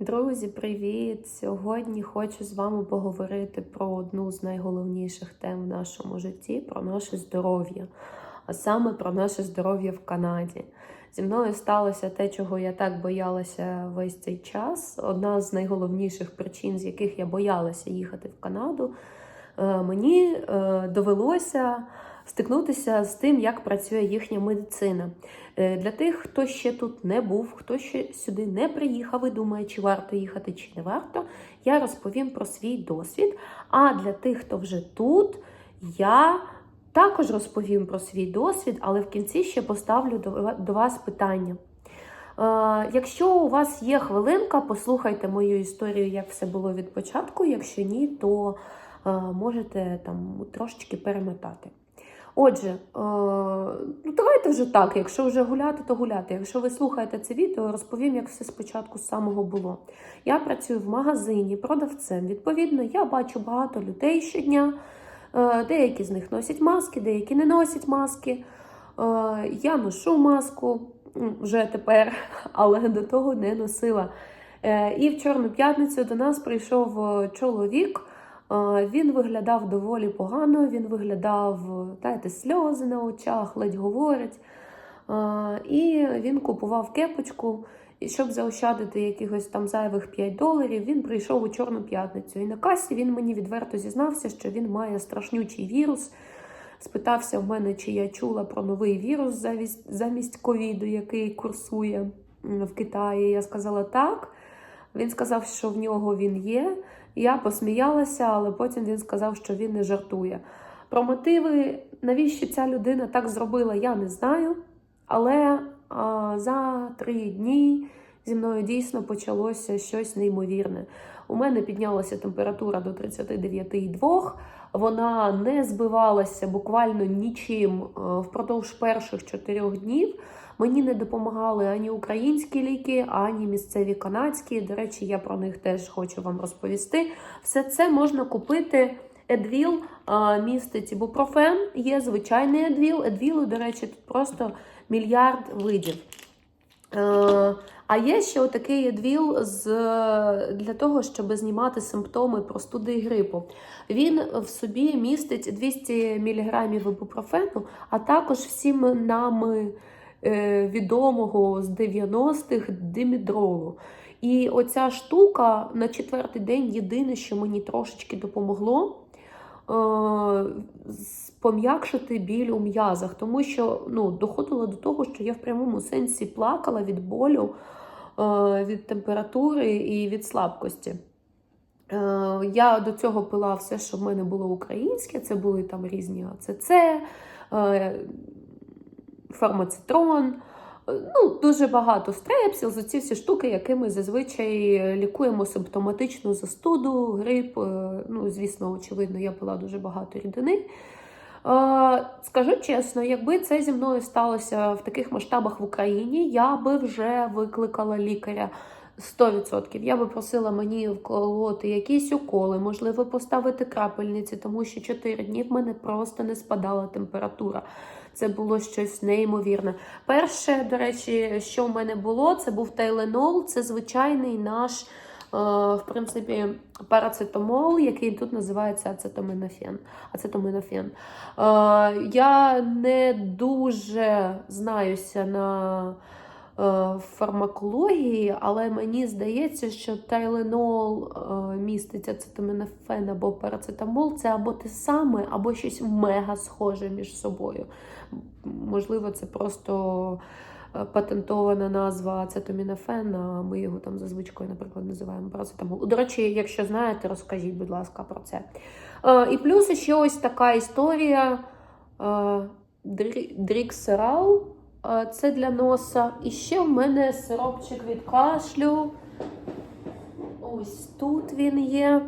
Друзі, привіт! Сьогодні хочу з вами поговорити про одну з найголовніших тем в нашому житті про наше здоров'я, а саме про наше здоров'я в Канаді. Зі мною сталося те, чого я так боялася весь цей час. Одна з найголовніших причин, з яких я боялася їхати в Канаду, Е, мені е, довелося стикнутися з тим, як працює їхня медицина. Е, Для тих, хто ще тут не був, хто ще сюди не приїхав і думає, чи варто їхати, чи не варто, я розповім про свій досвід. А для тих, хто вже тут, я також розповім про свій досвід, але в кінці ще поставлю до- вас питання. Е, Якщо у вас є хвилинка, послухайте мою історію, як все було від початку. Якщо ні, то е, можете там трошечки перемотати. Отже, е, ну давайте вже так. Якщо вже гуляти, то гуляти. Якщо ви слухаєте це відео, розповім, як все спочатку з самого було. Я працюю в магазині продавцем. Відповідно, я бачу багато людей щодня. Е, Деякі з них носять маски, деякі не носять маски. Е, Я ношу маску вже тепер, але до того не носила. І в Чорну п'ятницю до нас прийшов чоловік. Він виглядав доволі погано, він виглядав, знаєте, сльози на очах, ледь говорить. І він купував кепочку. І щоб заощадити якихось там зайвих 5 доларів, він прийшов у Чорну п'ятницю. І на касі він мені відверто зізнався, що він має страшнючий вірус. Спитався в мене, чи я чула про новий вірус замість ковіду, який курсує в Китаї. Я сказала так. Він сказав, що в нього він є. Я посміялася, але потім він сказав, що він не жартує. Про мотиви, навіщо ця людина так зробила, я не знаю. Але а, за три дні зі мною дійсно почалося щось неймовірне. У мене піднялася температура до 39,2. Вона не збивалася буквально нічим е, впродовж перших чотирьох днів. Мені не допомагали ані українські ліки, ані місцеві канадські. До речі, я про них теж хочу вам розповісти. Все це можна купити. Едвіл містить ібупрофен, є звичайний едвіл. Едвілу, до речі, тут просто мільярд видів. А є ще отакий едвіл з, для того, щоб знімати симптоми простуди і грипу. Він в собі містить 200 мг ібупрофену, а також всім нами відомого з 90-х димідролу. І оця штука на четвертий день єдине, що мені трошечки допомогло. е, Пом'якшити біль у м'язах, тому що ну, доходило до того, що я в прямому сенсі плакала від болю, е, від температури і від слабкості. Е, Я до цього пила все, що в мене було українське. Це були там різні АЦЦ, е, фармацитрон. е, Ну, дуже багато стрепсіл, оці всі штуки, якими зазвичай лікуємо симптоматичну застуду, грип. е, Ну, звісно, очевидно, я пила дуже багато рідини. Е, Скажу чесно, якби це зі мною сталося в таких масштабах в Україні, я би вже викликала лікаря 100%. Я би просила мені вколоти якісь уколи, можливо, поставити крапельниці, тому що 4 дні в мене просто не спадала температура. Це було щось неймовірне. Перше, до речі, що в мене було, це був тайленол, це звичайний наш. е, В принципі, парацетамол, який тут називається ацетаминофен. ацетаминофен. Е, Я не дуже знаюся на фармакології, але мені здається, що тайленол е, містить ацетаминофен або парацетамол це або те саме, або щось мега схоже між собою. Можливо, це просто е, патентована назва ацетамінофен, а ми його там за звичкою, наприклад, називаємо парацетамол. До речі, якщо знаєте, розкажіть, будь ласка, про це. Е, І плюс ще ось така історія е, Дрі- Дріксерал. Е, Це для носа. І ще в мене сиропчик від кашлю. Ось тут він є.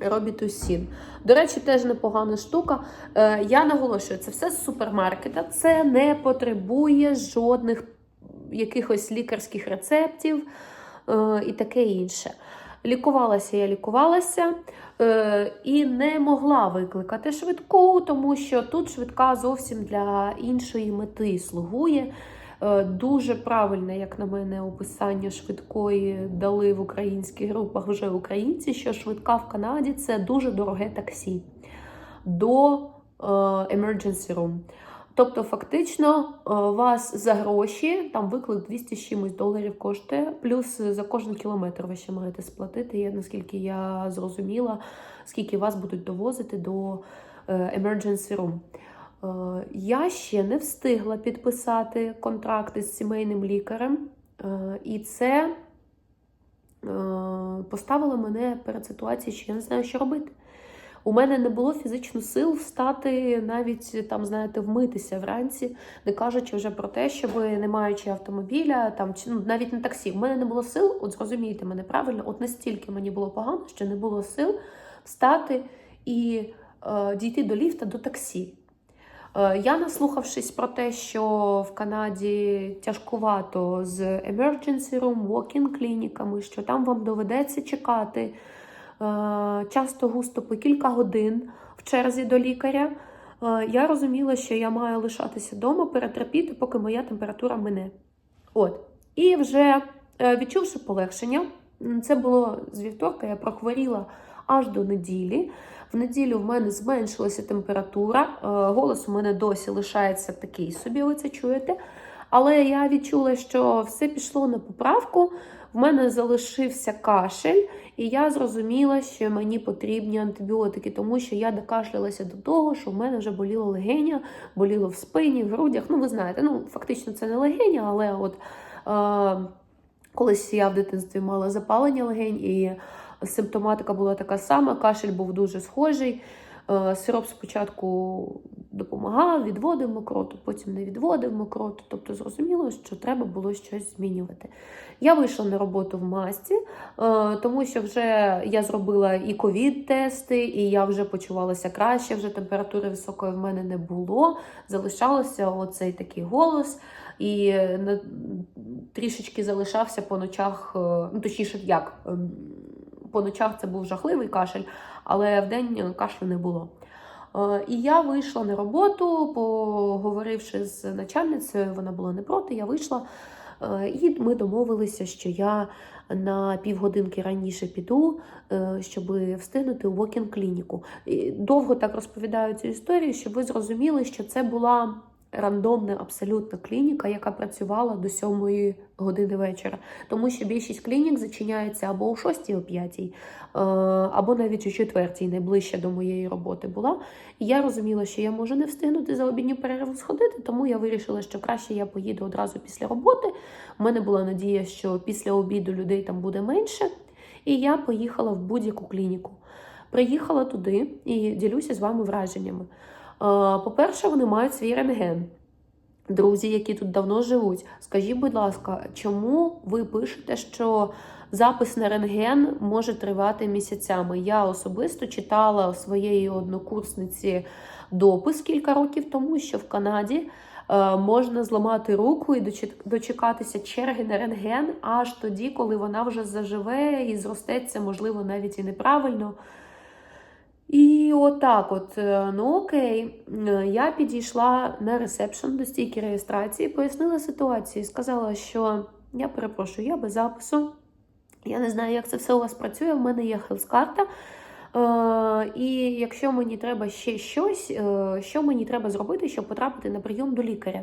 Робітусін. До речі, теж непогана штука. Е, я наголошую, це все з супермаркета. Це не потребує жодних якихось лікарських рецептів е, і таке інше. Лікувалася я лікувалася е, і не могла викликати швидку, тому що тут швидка зовсім для іншої мети слугує. Е, Дуже правильне, як на мене, описання швидкої дали в українських групах вже українці, що швидка в Канаді це дуже дороге таксі до е, emergency room. Тобто, фактично, е, вас за гроші, там виклик 200 з чимось доларів коштує, плюс за кожен кілометр ви ще маєте сплатити, є, наскільки я зрозуміла, скільки вас будуть довозити до е, emergency room. Е, Я ще не встигла підписати контракти з сімейним лікарем, і це поставило мене перед ситуацією, що я не знаю, що робити. У мене не було фізично сил встати, навіть там, знаєте, вмитися вранці, не кажучи вже про те, щоб не маючи автомобіля, там чи ну, навіть не таксі. У мене не було сил, от зрозумійте мене правильно, от настільки мені було погано, що не було сил встати і е, дійти до ліфта до таксі. Е, Я, наслухавшись про те, що в Канаді тяжкувато з emergency room, walk-in клініками, що там вам доведеться чекати часто густо по кілька годин в черзі до лікаря, е, я розуміла, що я маю лишатися вдома, перетерпіти, поки моя температура мине. От. І вже е, відчувши полегшення, це було з вівторка, я прохворіла аж до неділі. В неділю в мене зменшилася температура, е, голос у мене досі лишається такий собі, ви це чуєте. Але я відчула, що все пішло на поправку. В мене залишився кашель, і я зрозуміла, що мені потрібні антибіотики, тому що я докашлялася до того, що в мене вже боліло легеня, боліло в спині, в грудях. Ну, ви знаєте, ну фактично це не легеня, але от е, колись я в дитинстві мала запалення легень, і симптоматика була така сама, кашель був дуже схожий. Е, Сироп спочатку допомагав, відводив мокроту, потім не відводив мокроту. Тобто зрозуміло, що треба було щось змінювати. Я вийшла на роботу в масці, е, тому що вже я зробила і ковід-тести, і я вже почувалася краще, вже температури високої в мене не було. Залишалося оцей такий голос, і е, трішечки залишався по ночах, ну точніше, як ем, по ночах це був жахливий кашель, але в день кашлю не було. Е, І я вийшла на роботу, поговоривши з начальницею, вона була не проти, я вийшла. е, І ми домовилися, що я на півгодинки раніше піду, е, щоб встигнути у walk-in клініку. Довго так розповідаю цю історію, щоб ви зрозуміли, що це була рандомна абсолютно клініка, яка працювала до 7 години вечора. Тому що більшість клінік зачиняється або о 6, о 5, е, або навіть о 4, найближче до моєї роботи була. І я розуміла, що я можу не встигнути за обідню перерву сходити, тому я вирішила, що краще я поїду одразу після роботи. У мене була надія, що після обіду людей там буде менше. І я поїхала в будь-яку клініку. Приїхала туди і ділюся з вами враженнями. По-перше, вони мають свій рентген. Друзі, які тут давно живуть, скажіть, будь ласка, чому ви пишете, що запис на рентген може тривати місяцями? Я особисто читала у своєї однокурсниці допис кілька років тому, що в Канаді е, можна зламати руку і дочекатися черги на рентген аж тоді, коли вона вже заживе і зростеться, можливо, навіть і неправильно. І отак, от, е, ну окей, Е, я підійшла на ресепшн до стійки реєстрації, пояснила ситуацію, сказала, що я перепрошую, я без запису. Я не знаю, як це все у вас працює. В мене є хелс-карта. Е, і якщо мені треба ще щось, що мені треба зробити, щоб потрапити на прийом до лікаря?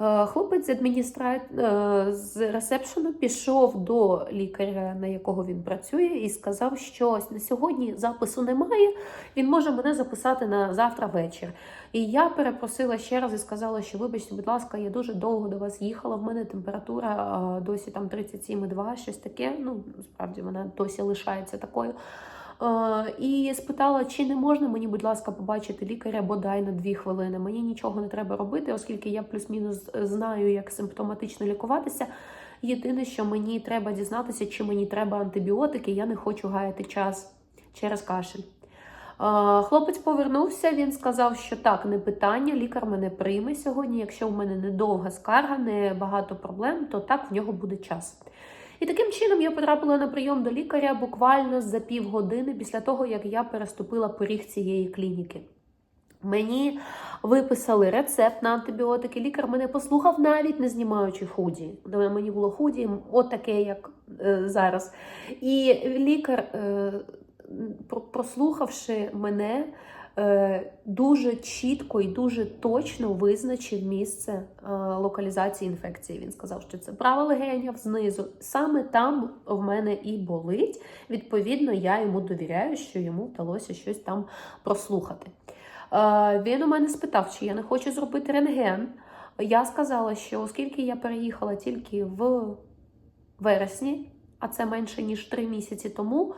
Е, Хлопець з адміністра... е, з ресепшену пішов до лікаря, на якого він працює, і сказав, що ось на сьогодні запису немає. Він може мене записати на завтра вечір. І я перепросила ще раз і сказала, що вибачте, будь ласка, я дуже довго до вас їхала. В мене температура е, досі там 37,2, щось таке. Ну справді вона досі лишається такою. Е, І спитала, чи не можна мені, будь ласка, побачити лікаря бодай на дві хвилини. Мені нічого не треба робити, оскільки я плюс-мінус знаю, як симптоматично лікуватися. Єдине, що мені треба дізнатися, чи мені треба антибіотики, я не хочу гаяти час через кашель. Е, Хлопець повернувся, він сказав, що так, не питання, лікар мене прийме сьогодні. Якщо в мене недовга скарга, не багато проблем, то так в нього буде час. І таким чином я потрапила на прийом до лікаря буквально за півгодини після того, як я переступила поріг цієї клініки. Мені Виписали рецепт на антибіотики. Лікар мене послухав, навіть не знімаючи худі. Де Мені було худі, от таке, як е, зараз. І лікар, е, прослухавши мене, дуже чітко і дуже точно визначив місце е, локалізації інфекції. Він сказав, що це праве легеня знизу. Саме там в мене і болить. Відповідно, я йому довіряю, що йому вдалося щось там прослухати. Е, Він у мене спитав, чи я не хочу зробити рентген. Я сказала, що оскільки я переїхала тільки в вересні, а це менше ніж три місяці тому.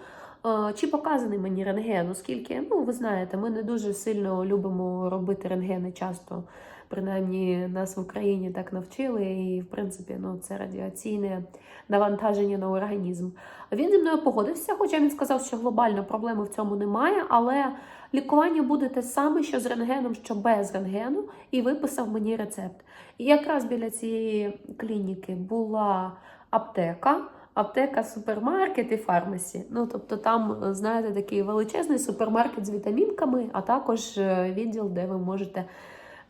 Чи показаний мені рентген, оскільки, ну, ви знаєте, ми не дуже сильно любимо робити рентгени часто. Принаймні нас в Україні так навчили, і в принципі ну, це радіаційне навантаження на організм. Він зі мною погодився, хоча він сказав, що глобально проблеми в цьому немає, але лікування буде те саме, що з рентгеном, що без рентгену, і виписав мені рецепт. І якраз біля цієї клініки була аптека. Аптека, супермаркет і фармасі. Ну, тобто там, знаєте, такий величезний супермаркет з вітамінками, а також е, відділ, де ви можете е,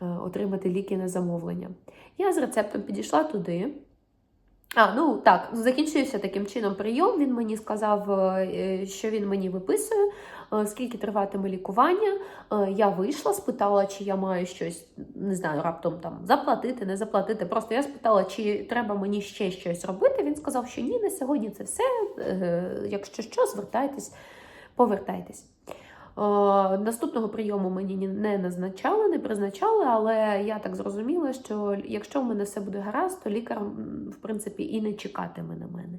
отримати ліки на замовлення. Я з рецептом підійшла туди. А, ну так, закінчився таким чином прийом. Він мені сказав, е, що він мені виписує, е, скільки триватиме лікування. Е, Я вийшла, спитала, чи я маю щось, не знаю, раптом там заплатити, не заплатити. Просто я спитала, чи треба мені ще щось робити. Він сказав, що ні, на сьогодні це все. Якщо що, звертайтесь, повертайтесь. Е, Наступного прийому мені не назначали, не призначали, але я так зрозуміла, що якщо в мене все буде гаразд, то лікар, в принципі, і не чекатиме на мене.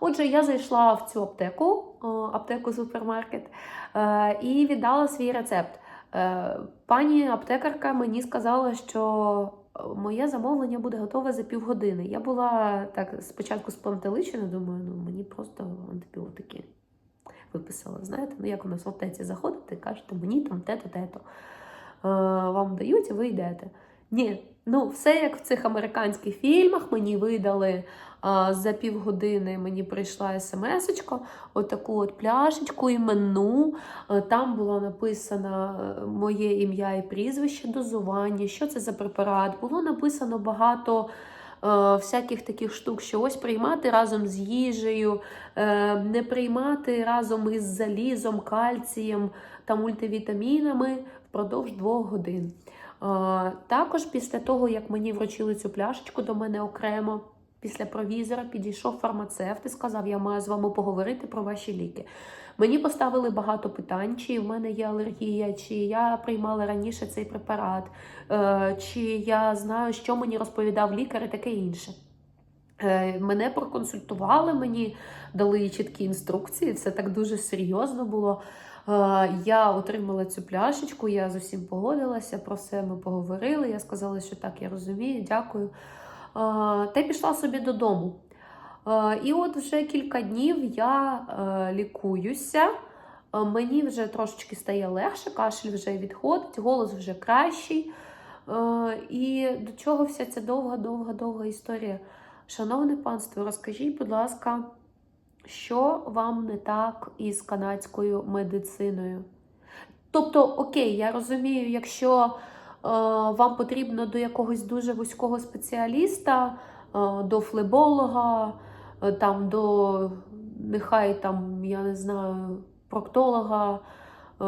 Отже, я зайшла в цю аптеку, е, аптеку супермаркет, е, і віддала свій рецепт. Пані аптекарка мені сказала, що моє замовлення буде готове за півгодини. Я була так спочатку спантеличена, думаю, ну мені просто антибіотики виписала. Знаєте, ну як у нас в аптеці заходите, кажете, мені там те-то, те-то. Е, Вам дають, і ви йдете. Ні, ну все як в цих американських фільмах, мені видали а, за півгодини мені прийшла смс-очка, отаку от пляшечку іменну. Е, Там було написано е, моє ім'я і прізвище, дозування, що це за препарат. Було написано багато всяких таких штук, що ось приймати разом з їжею, е, не приймати разом із залізом, кальцієм та мультивітамінами впродовж двох годин. Е, Також після того, як мені вручили цю пляшечку до мене окремо, після провізора підійшов фармацевт і сказав, я маю з вами поговорити про ваші ліки. Мені поставили багато питань, чи в мене є алергія, чи я приймала раніше цей препарат, е, чи я знаю, що мені розповідав лікар і таке інше. Е, Мене проконсультували, мені дали чіткі інструкції, все так дуже серйозно було. Е, Я отримала цю пляшечку, я з усім погодилася, про все ми поговорили. Я сказала, що так, я розумію, дякую. Та пішла собі додому. І от вже кілька днів я е, лікуюся. Мені вже трошечки стає легше, кашель вже відходить, голос вже кращий. І до чого вся ця довга, довга, довга історія. Шановне панство, розкажіть, будь ласка, що вам не так із канадською медициною? Тобто, окей, я розумію, якщо вам потрібно до якогось дуже вузького спеціаліста, е, до флеболога, е, там до нехай там, я не знаю, проктолога, е,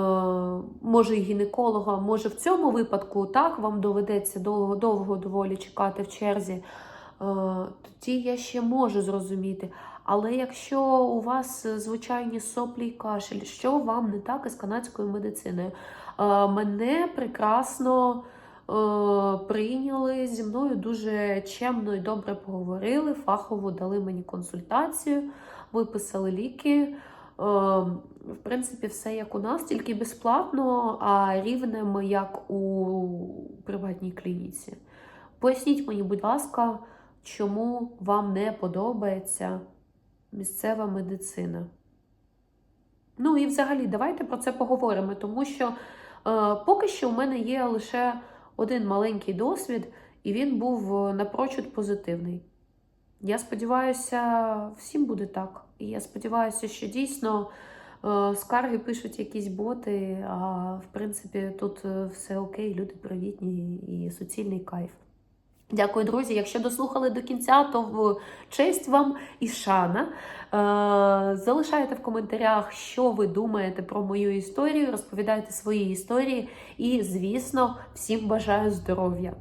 може і гінеколога, може в цьому випадку так вам доведеться довго, довго доволі чекати в черзі. Е, Тоді я ще можу зрозуміти. Але якщо у вас е, звичайні соплі і кашель, що вам не так із канадською медициною? Мене прекрасно е, прийняли зі мною дуже чемно і добре поговорили, фахово дали мені консультацію, виписали ліки. Е, В принципі, все як у нас, тільки безплатно, а рівнем як у приватній клініці. Поясніть мені, будь ласка, чому вам не подобається місцева медицина? Ну і взагалі, давайте про це поговоримо, тому що поки що у мене є лише один маленький досвід, і він був е, напрочуд позитивний. Я сподіваюся, всім буде так. І я сподіваюся, що дійсно Е, Скарги пишуть якісь боти, а в принципі тут е, все окей, люди привітні і суцільний кайф. Дякую, друзі. Якщо дослухали до кінця, то в честь вам і шана. Е, Залишайте в коментарях, що ви думаєте про мою історію, розповідайте свої історії. І, звісно, всім бажаю здоров'я.